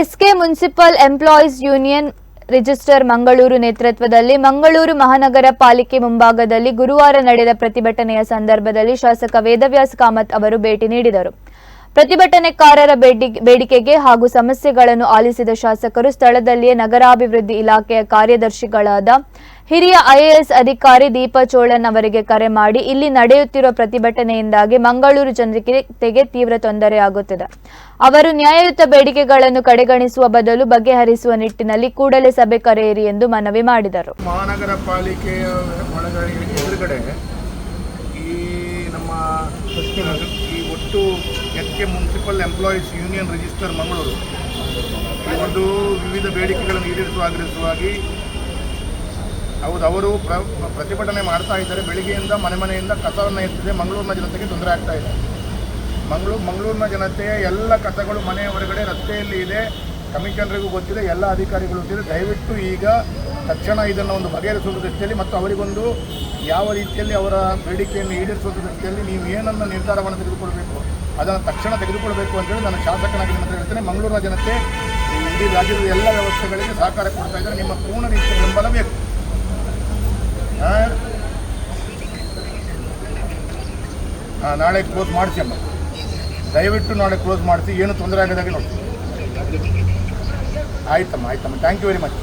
SK municipal employees union register Mangaluru ನೇತೃತ್ವದಲ್ಲಿ ಮಂಗಳೂರು ಮಹಾನಗರ ಪಾಲಿಕೆ ಮುಂಭಾಗದಲ್ಲಿ ಗುರುವಾರ ನಡೆದ ಪ್ರತಿಭಟನೆಯ ಸಂದರ್ಭದಲ್ಲಿ ಶಾಸಕ ವೇದವ್ಯಾಸ ಕಾಮತ್ ಅವರು ಭೇಟಿ ನೀಡಿದರು. ಪ್ರತಿಭಟನೆಕಾರರ ಬೇಡಿ- ಬೇಡಿಕೆಗೆ ಹಾಗೂ ಸಮಸ್ಯೆಗಳನ್ನು ಆಲಿಸಿದ ಶಾಸಕರು ಸ್ಥಳದಲ್ಲಿಯೇ ನಗರಾಭಿವೃದ್ಧಿ ಇಲಾಖೆಯ ಕಾರ್ಯದರ್ಶಿಗಳಾದ ಹಿರಿಯ ಐಎಎಸ್ ಅಧಿಕಾರಿ ದೀಪ ಚೋಳನ್ ಅವರಿಗೆ ಕರೆ ಮಾಡಿ ಇಲ್ಲಿ ನಡೆಯುತ್ತಿರುವ ಪ್ರತಿಭಟನೆಯಿಂದಾಗಿ ಮಂಗಳೂರು ಜನತೆಗೆ ತೀವ್ರ ತೊಂದರೆಯಾಗುತ್ತಿದೆ. ಅವರು ನ್ಯಾಯಯುತ ಬೇಡಿಕೆಗಳನ್ನು ಕಡೆಗಣಿಸುವ ಬದಲು ಬಗೆಹರಿಸುವ ನಿಟ್ಟಿನಲ್ಲಿ ಕೂಡಲೇ ಸಭೆ ಕರೆಯಿರಿ ಎಂದು ಮನವಿ ಮಾಡಿದರು. ಮಹಾನಗರ ಪಾಲಿಕೆಯ ಎದುರುಗಡೆ ಈ ನಮ್ಮ ಈ ಒಟ್ಟು HK municipal employees union register Mangaluru ಒಂದು ವಿವಿಧ ಬೇಡಿಕೆಗಳನ್ನು ಈಡೇರಿಸುವ ಆಗ್ರಹಿಸುವಾಗಿ ಹೌದು, ಅವರು ಪ್ರ, ಪ್ರತಿಭಟನೆ ಮಾಡ್ತಾ ಇದ್ದಾರೆ. ಬೆಳಿಗ್ಗೆಯಿಂದ ಮನೆ ಮನೆಯಿಂದ ಕಸವನ್ನು ಎತ್ತಿದೆ. ಮಂಗಳೂರಿನ ಜನತೆಗೆ ತೊಂದರೆ ಆಗ್ತಾ ಇದೆ. ಮಂಗಳೂರು ಮಂಗಳೂರಿನ ಜನತೆಯ ಎಲ್ಲ ಕಸಗಳು ಮನೆಯ ಹೊರಗಡೆ ರಸ್ತೆಯಲ್ಲಿ ಇದೆ. ಕಮಿಷನರಿಗೂ ಗೊತ್ತಿದೆ, ಎಲ್ಲ ಅಧಿಕಾರಿಗಳು ಗೊತ್ತಿದೆ. ದಯವಿಟ್ಟು ಈಗ ತಕ್ಷಣ ಇದನ್ನು ಒಂದು ಬಗೆಹರಿಸುವ ದೃಷ್ಟಿಯಲ್ಲಿ ಮತ್ತು ಅವರಿಗೊಂದು ಯಾವ ರೀತಿಯಲ್ಲಿ ಅವರ ಬೇಡಿಕೆಯನ್ನು ಈಡೇರಿಸುವ ದೃಷ್ಟಿಯಲ್ಲಿ ನೀವು ಏನನ್ನು ನಿರ್ಧಾರವನ್ನು ತೆಗೆದುಕೊಳ್ಬೇಕು, ಅದನ್ನು ತಕ್ಷಣ ತೆಗೆದುಕೊಳ್ಬೇಕು ಅಂತೇಳಿ ನಾನು ಶಾಸಕನಾಗಿ ನಿಮ್ಮ ಹೇಳ್ತೇನೆ. ಮಂಗಳೂರಿನ ಜನತೆ, ಇಡೀ ರಾಜ್ಯದ ಎಲ್ಲ ವ್ಯವಸ್ಥೆಗಳಿಗೆ ಸಹಕಾರ ಕೊಡ್ತಾ ಇದ್ದಾರೆ. ನಿಮ್ಮ ಪೂರ್ಣ ರೀತಿಯ ಬೆಂಬಲ ಬೇಕು. ನಾಳೆ ಕ್ಲೋಸ್ ಮಾಡಿಸಿ ಅಮ್ಮ. ದಯವಿಟ್ಟು ನಾಳೆ ಕ್ಲೋಸ್ ಮಾಡಿಸಿ. ಏನು ತೊಂದರೆ ಆಗದಾಗೆ ನೋಡಿ ಆಯ್ತಮ್ಮ ಆಯ್ತಮ್ಮ. Thank you very much